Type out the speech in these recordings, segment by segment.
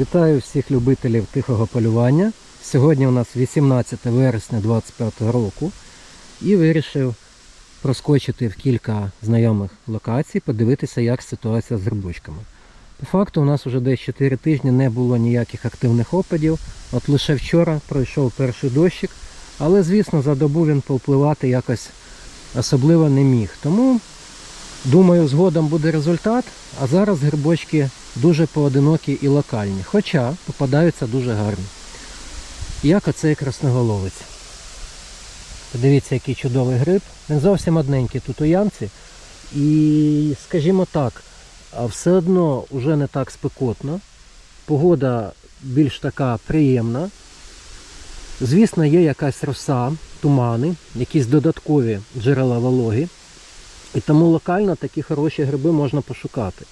Вітаю всіх любителів тихого полювання. Сьогодні у нас 18 вересня 2025 року і вирішив проскочити в кілька знайомих локацій, подивитися, як ситуація з грибочками. По факту у нас вже десь 4 тижні не було ніяких активних опадів. От лише вчора пройшов перший дощик, але звісно за добу він повпливати якось особливо не міг. Тому думаю, згодом буде результат, а зараз грибочки дуже поодинокі і локальні, хоча попадаються дуже гарні. Як оцей красноголовець. Подивіться, який чудовий гриб. Він зовсім одненький тут у ямці. І, скажімо так, все одно вже не так спекотно. Погода більш така приємна. Звісно, є якась роса, тумани, якісь додаткові джерела вологи. І тому локально такі хороші гриби можна пошукати.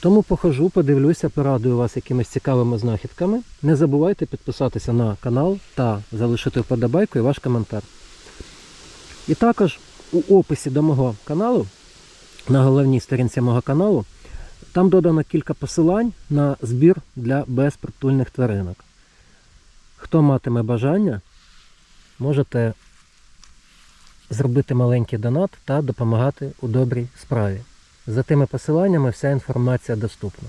Тому похожу, подивлюся, порадую вас якимись цікавими знахідками. Не забувайте підписатися на канал та залишити вподобайку і ваш коментар. І також у описі до мого каналу, на головній сторінці мого каналу, там додано кілька посилань на збір для безпритульних тваринок. Хто матиме бажання, можете зробити маленький донат та допомагати у добрій справі. За тими посиланнями вся інформація доступна.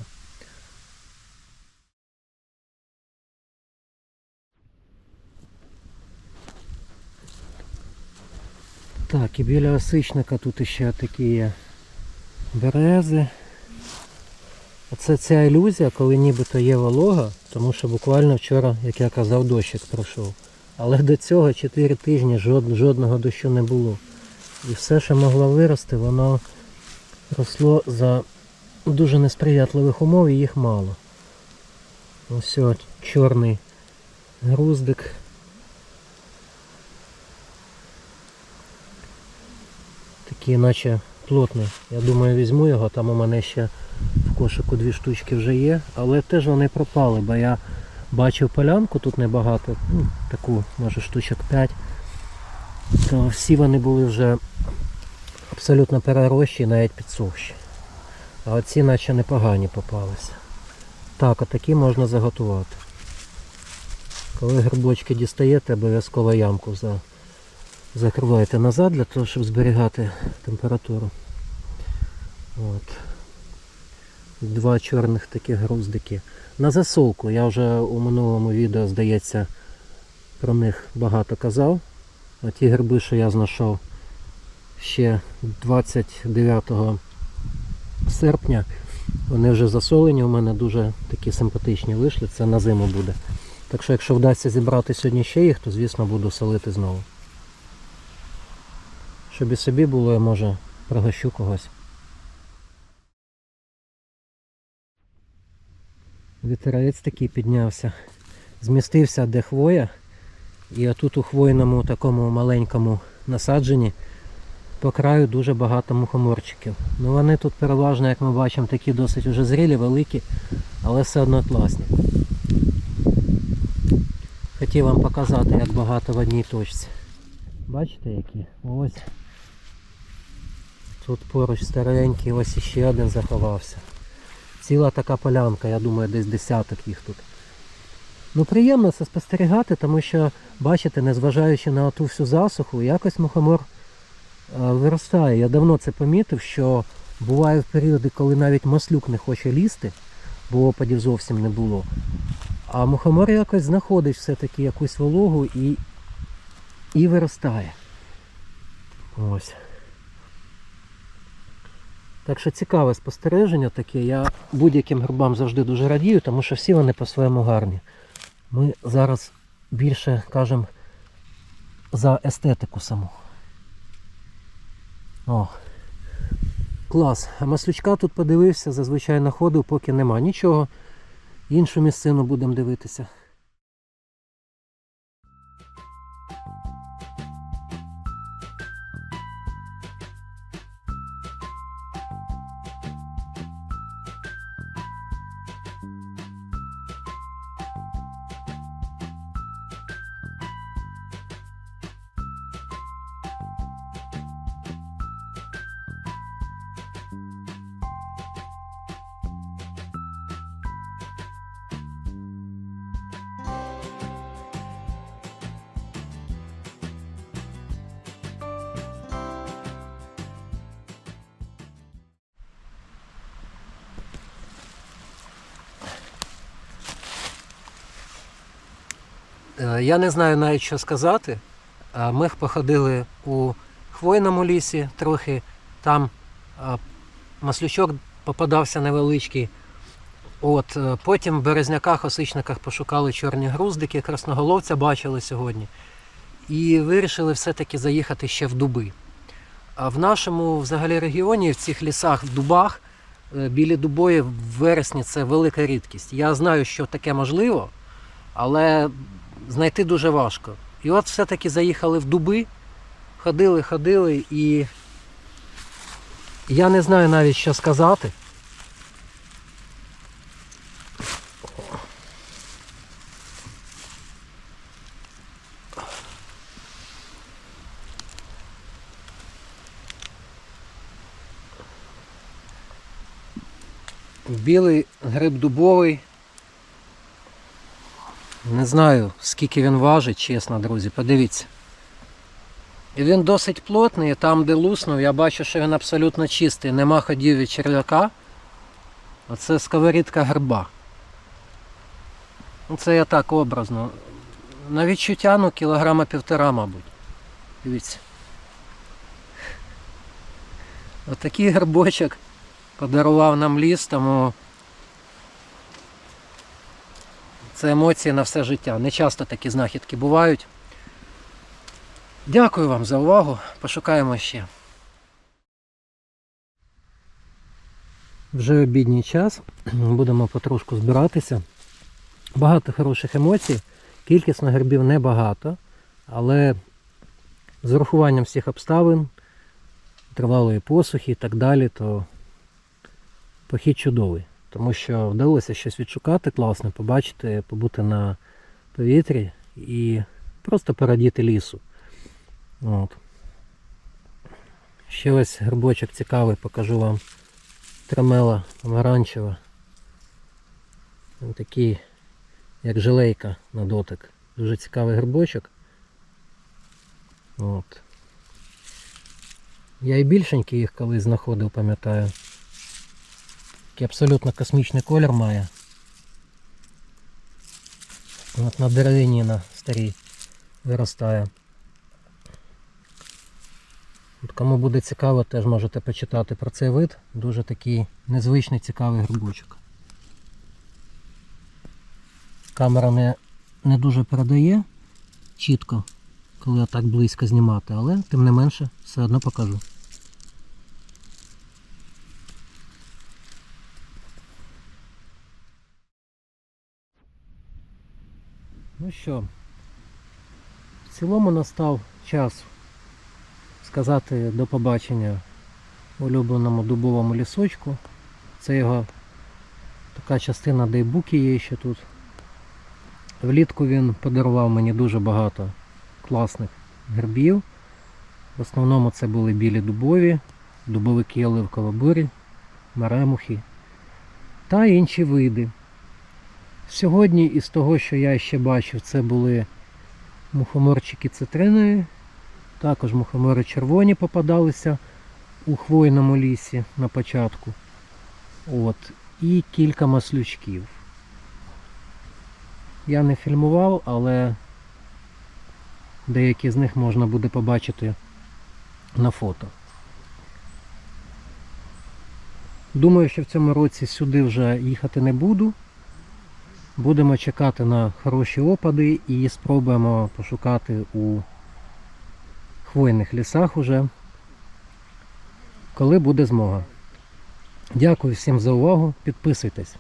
Так, і біля осичника тут ще такі є берези. Оце ця ілюзія, коли нібито є волога, тому що буквально вчора, як я казав, дощик пройшов. Але до цього 4 тижні жод, жодного дощу не було. І все, що могло вирости, воно росло за дуже несприятливих умов і їх мало. Ось чорний груздик. Такий наче плотний. Я думаю візьму його, там у мене ще в кошику дві штучки вже є, але теж вони пропали, бо я бачив полянку, тут небагато, ну, таку, може штучок 5. То всі вони були вже абсолютно перерощі і навіть підсохші. А оці наче непогані попалися. Так, отакі можна заготувати. Коли грибочки дістаєте, обов'язково ямку за... закриваєте назад для того, щоб зберігати температуру. От. Два чорних таких груздики. На засолку я вже у минулому відео, здається, про них багато казав. А ті гриби, що я знайшов ще 29 серпня, вони вже засолені, у мене дуже такі симпатичні вийшли, це на зиму буде. Так що якщо вдасться зібрати сьогодні ще їх, то звісно буду солити знову. Щоб і собі було, я може пригощу когось. Вітерець такий піднявся. Змістився де хвоя. І отут у хвойному такому маленькому насадженні по краю дуже багато мухоморчиків. Ну вони тут переважно, як ми бачимо, такі досить вже зрілі, великі, але все одно класні. Хотів вам показати, як багато в одній точці. Бачите які? Ось. Тут поруч старенький, ось іще один заховався. Ціла така полянка, я думаю, десь десяток їх тут. Ну приємно це спостерігати, тому що, бачите, незважаючи на ту всю засуху, якось мухомор виростає. Я давно це помітив, що буває в періоди, коли навіть маслюк не хоче лізти, бо опадів зовсім не було. А мухомор якось знаходить все-таки якусь вологу і, і виростає. Ось. Так що цікаве спостереження таке. Я будь-яким грибам завжди дуже радію, тому що всі вони по-своєму гарні. Ми зараз більше кажемо за естетику саму. О, клас. А маслючка тут подивився, зазвичай находив, поки нема нічого. Іншу місцину будемо дивитися. Я не знаю навіть що сказати. Е, Ми походили у хвойному лісі трохи. Там е, маслючок попадався невеличкий. От, е, потім в березняках, осичниках пошукали чорні груздики, красноголовця бачили сьогодні. І вирішили все-таки заїхати ще в дуби. А в нашому взагалі регіоні, в цих лісах, в дубах, е, білі дубої в вересні це велика рідкість. Я знаю, що таке можливо, але знайти дуже важко. І от все-таки заїхали в дуби, ходили, ходили, і я не знаю навіть, що сказати. Білий гриб дубовий. Не знаю, скільки він важить, чесно, друзі, подивіться. І він досить плотний, там, де луснув, я бачу, що він абсолютно чистий, нема ходів від черв'яка. Оце сковорідка гриба. Ну, Це я так образно. На відчуття, ну, кілограма півтора, мабуть. Дивіться. Отакий грибочок подарував нам ліс, тому це емоції на все життя. Не часто такі знахідки бувають. Дякую вам за увагу. Пошукаємо ще. Вже обідній час. Будемо потрошку збиратися. Багато хороших емоцій. Кількісно грибів небагато, але з урахуванням всіх обставин, тривалої посухи і так далі, то похід чудовий. Тому що вдалося щось відшукати класно, побачити, побути на повітрі і просто порадіти лісу. От. Ще ось грибочок цікавий, покажу вам тремела помаранчева. Він такий, як жилейка на дотик. Дуже цікавий грибочок. От. Я і більшенький їх колись знаходив, пам'ятаю. Такий абсолютно космічний колір має. От на деревині на старій виростає. От кому буде цікаво, теж можете почитати про цей вид. Дуже такий незвичний цікавий грибочок. Камера не, не дуже передає чітко, коли я так близько знімати, але тим не менше все одно покажу. Ну що, в цілому настав час сказати до побачення улюбленому дубовому лісочку. Це його така частина, де й буки є ще тут. Влітку він подарував мені дуже багато класних грибів. В основному це були білі дубові, дубовики оливково-бурі, маремухи та інші види. Сьогодні із того, що я ще бачив, це були мухоморчики цитринові, також мухомори червоні попадалися у хвойному лісі на початку. От. І кілька маслючків. Я не фільмував, але деякі з них можна буде побачити на фото. Думаю, що в цьому році сюди вже їхати не буду. Будемо чекати на хороші опади і спробуємо пошукати у хвойних лісах уже, коли буде змога. Дякую всім за увагу, підписуйтесь.